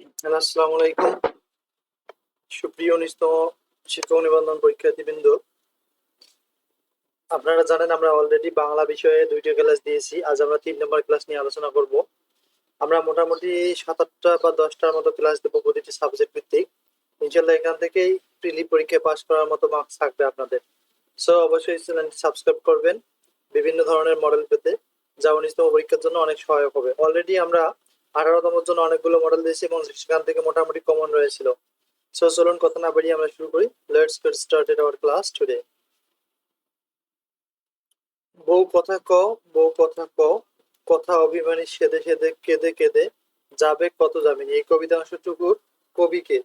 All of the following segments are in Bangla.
হ্যালো, আসসালামু আলাইকুম। সুপ্রিয় উনিশতম শিক্ষক নিবন্ধন পরীক্ষার্থীবৃন্দ, আপনারা জানেন আমরা অলরেডি বাংলা বিষয়ে দুইটা ক্লাস দিয়েছি। আজ আমরা তিন নম্বর ক্লাস নিয়ে আলোচনা করব। আমরা মোটামুটি সাত আটটা বা দশটার মতো ক্লাস দেবো প্রতিটি সাবজেক্ট ভিত্তিক। ইনশাল্লাহ এখান থেকেই প্রিলি পরীক্ষায় পাস করার মতো মার্কস থাকবে আপনাদের। সো অবশ্যই চ্যানেলটি সাবস্ক্রাইব করবেন। বিভিন্ন ধরনের মডেল পেতে, যা উনিশতম পরীক্ষার জন্য অনেক সহায়ক হবে। অলরেডি আমরা আঠারোতম জন্য অনেকগুলো মডেল দিয়েছি এবং সেখান থেকে মোটামুটি কমন রয়েছিল। সো চলুন কথা না বাড়িয়ে আমরা শুরু করি। Let's get started our class today বউ কথা ক, বউ কথা ক, কথা অভিমানী সেদে সেদে, কেঁদে কেঁদে, যাবে কত যাবেনি এই কবিতা অংশটুকুর কবিকে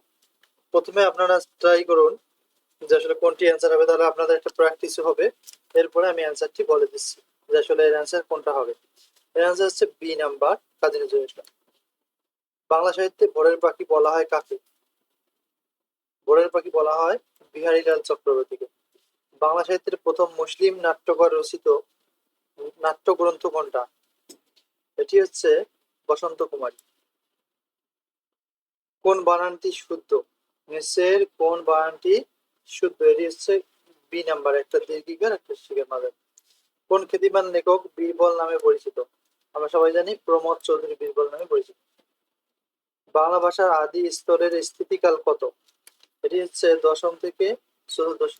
প্রথমে আপনারা ট্রাই করুন যে আসলে কোনটি অ্যান্সার হবে, তাহলে আপনাদের একটা প্র্যাকটিস হবে। এরপরে আমি অ্যান্সারটি বলে দিচ্ছি যে আসলে এর অ্যান্সার কোনটা হবে। এর অ্যান্সার হচ্ছে বি নাম্বার কাজী নজরুল ইসলাম। বাংলা সাহিত্যে ভোরের পাখি বলা হয় কাকে? ভোরের পাখি বলা হয় বিহারীলাল চক্রবর্তীকে। বাংলা সাহিত্যের প্রথম মুসলিম নাট্যকার রচিত নাট্যগ্রন্থ কোনটা? এটি হচ্ছে বসন্ত কুমারী। কোন বানানটি শুদ্ধ? নিচের কোন বানানটি শুদ্ধ? এটি হচ্ছে বি নাম্বার, একটা দীর্ঘিকার, একটা শিখের মাঝে কোন খ্যাতিমান লেখক বীরবল নামে পরিচিত? আমরা সবাই জানি প্রমোদ চৌধুরী বীরবল নামে পরিচিত। বাংলা ভাষার আদি স্তরের স্থিতিকাল কত? এটি হচ্ছে দশম থেকে চতুর্দশ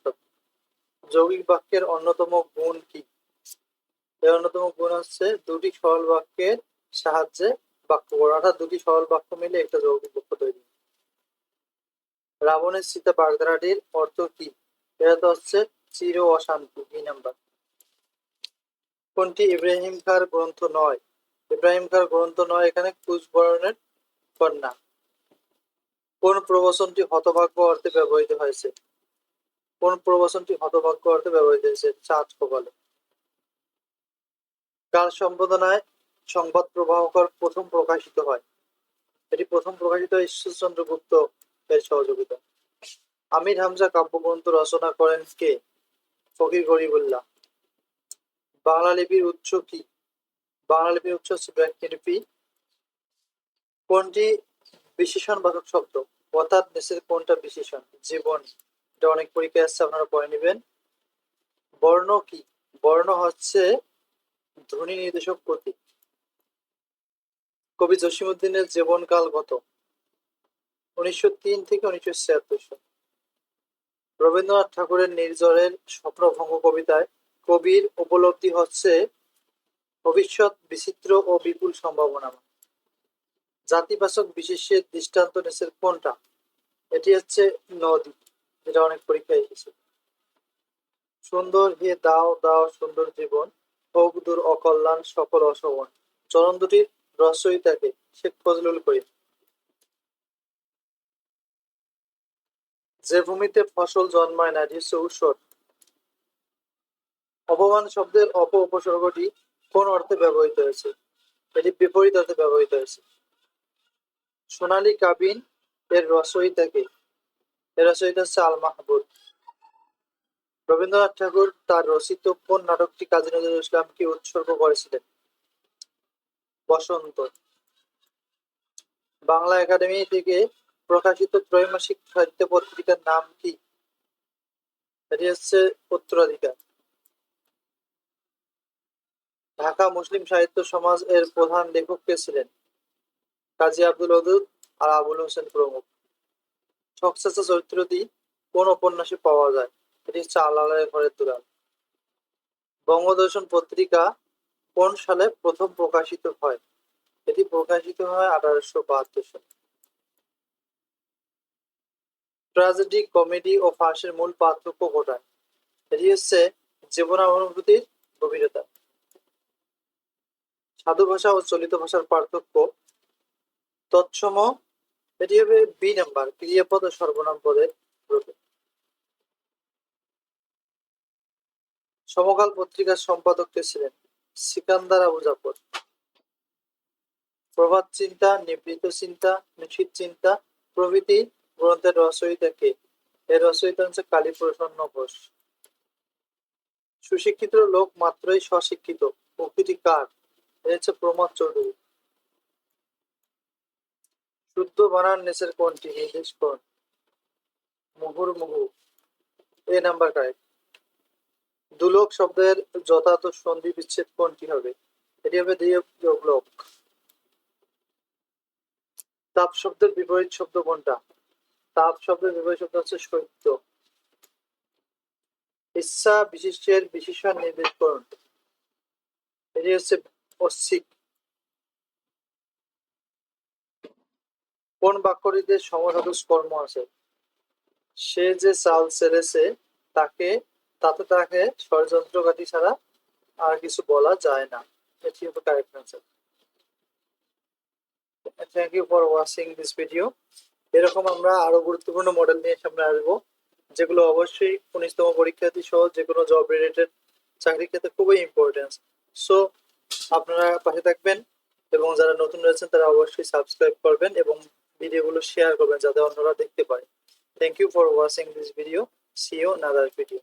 যৌগিক বাক্যের অন্যতম গুণ কি? এর অন্যতম গুণ হচ্ছে দুটি সরল বাক্যের সাহায্যে বাক্য গড়া অর্থাৎ দুটি সরল বাক্য মিলে একটা যৌগিক বাক্য তৈরি রাবণের সীতা বাগধারাটির অর্থ কি? এটা তো হচ্ছে চির অশান্তি দুই নাম্বার। কোনটি? ইব্রাহিম খার গ্রন্থ নয়। ইব্রাহিম খার গ্রন্থ নয় এখানে কুচবরণের কন্যা কোন প্রবচনটি হতভাগ্য অর্থে ব্যবহৃত হয়েছে? কোন প্রবচনটি হতভাগ্য অর্থে ব্যবহৃত হয়েছে? চাঁদ কপালে। কার সম্পাদনায় সংবাদ প্রবাহকর প্রথম প্রকাশিত হয়। এটি প্রথম প্রকাশিত ঈশ্বরচন্দ্র গুপ্ত এর সহযোগিতা। আমির হামজা কাব্যগ্রন্থ রচনা করেন কে? ফকির গরিবুল্লাহ। বাংলা লিপির উৎস কি? বাংলা লিপির উৎস হচ্ছে ব্যাকলিপি কোনটি বিশেষণ বাচক শব্দ? অর্থাৎ নিচের কোনটা বিশেষণ? জীবন। এটা অনেক পরীক্ষায় আসছে, আপনারা পড়ে নেবেন। বর্ণ কি? বর্ণ হচ্ছে ধ্বনি নির্দেশক প্রতীক। কবি জসিমুদ্দিনের জীবনকাল কত? উনিশশো তিন থেকে উনিশশো ছিয়াত্তর সাল। রবীন্দ্রনাথ ঠাকুরের নির্জরের স্বপ্নভঙ্গ কবিতায় কবির উপলব্ধি হচ্ছে ভবিষ্যৎ বিচিত্র ও বিপুল সম্ভাবনা। জাতিবাচক বিশেষের দৃষ্টান্ত নিচের কোনটা? এটি হচ্ছে নদী, যেটা অনেক পরীক্ষায় এসেছে। সুন্দর হে দাও দাও সুন্দর জীবন হোক দূর, অকল্যাণ, সকল অশোভন চরণ দুটির রসইতাকে শেখ ফজলুল করিম। যে ভূমিতে ফসল জন্মায় না, এটি হচ্ছে অপমান শব্দের অপ উপসর্গটি কোন অর্থে ব্যবহৃত হয়েছে? এটি বিপরীত অর্থে ব্যবহৃত হয়েছে। সোনালী কাবিন এর রচয়িতাকে এর রচয়িতা হচ্ছে আল মাহবুব রবীন্দ্রনাথ ঠাকুর তার রচিত কোন নাটকটি কাজী নজরুল ইসলামকে উৎসর্গ করেছিলেন? বসন্ত। বাংলা একাডেমি থেকে প্রকাশিত ত্রৈমাসিক সাহিত্য পত্রিকার নাম কি? এটি হচ্ছে উত্তরাধিকার। ঢাকা মুসলিম সাহিত্য সমাজ এর প্রধান লেখক কে ছিলেন? কাজী আব্দুল ওদুদ আর আবুল হোসেন প্রমুখ। ছকচাচা চরিত্রটি কোন উপন্যাসে পাওয়া যায়? এটি হচ্ছে আলালের ঘরের দুলাল। বঙ্গদর্শন পত্রিকা কোন সালে প্রথম প্রকাশিত হয়? এটি প্রকাশিত হয় আঠারোশো বাহাত্তর সালে। ট্রাজেডি কমেডি ও ফাঁসের মূল পার্থক্য ঘটায় এটি হচ্ছে জীবনানুভূতির গভীরতা। সাধু ভাষা ও চলিত ভাষার পার্থক্য তৎসম, এটি হবে বি নাম্বার ক্রিয়াপদ ও সর্বনাম পদের রূপে। সমকাল পত্রিকার সম্পাদক কে ছিলেন? সিকান্দার আবু জাফর। প্রভাত চিন্তা, নিবৃত চিন্তা নিশ্চিত চিন্তা, প্রভৃতি গ্রন্থের রচয়িতা কে? এর রচয়িতা হচ্ছে কালী প্রসন্ন ঘোষ। সুশিক্ষিত লোক মাত্রই স্বশিক্ষিত। উক্তিটি কার? এর হচ্ছে প্রমোদ চৌধুরী। শুদ্ধ বানান নিচের কোনটি নির্দেশ করুন মুহুর্মুহু এ নাম্বার কারেক্ট দুলোক শব্দের যথার্থ সন্ধি বিচ্ছেদ কোনটি হবে? এটি হবে দিয়োগ তাপ শব্দের বিপরীত শব্দ কোনটা? তাপ শব্দের বিপরীত শব্দ হচ্ছে শৈত্য ইচ্ছা বিশিষ্টের বিশেষণ নির্দেশ করুন। এটি হচ্ছে অস্মিক কোন বাক্যটিতে সমসাধক কর্ম আছে? সে যে চাল ছেড়েছে তাকে, তাতে তাকে ষড়যন্ত্রকারী ছাড়া আর কিছু বলা যায় না। এটি হবে correct answer thank you for watching this video এরকম আমরা আরও গুরুত্বপূর্ণ মডেল নিয়ে সামনে আসব, যেগুলো অবশ্যই উনিশতম পরীক্ষার্থী সহ যে কোনো জব রিলেটেড চাকরির ক্ষেত্রে খুবই ইম্পর্টেন্স সো আপনারা পাশে থাকবেন এবং যারা নতুন রয়েছেন তারা অবশ্যই সাবস্ক্রাইব করবেন এবং ভিডিওগুলো শেয়ার করবেন যাতে অন্যরা দেখতে পারে thank you for watching this video see you another video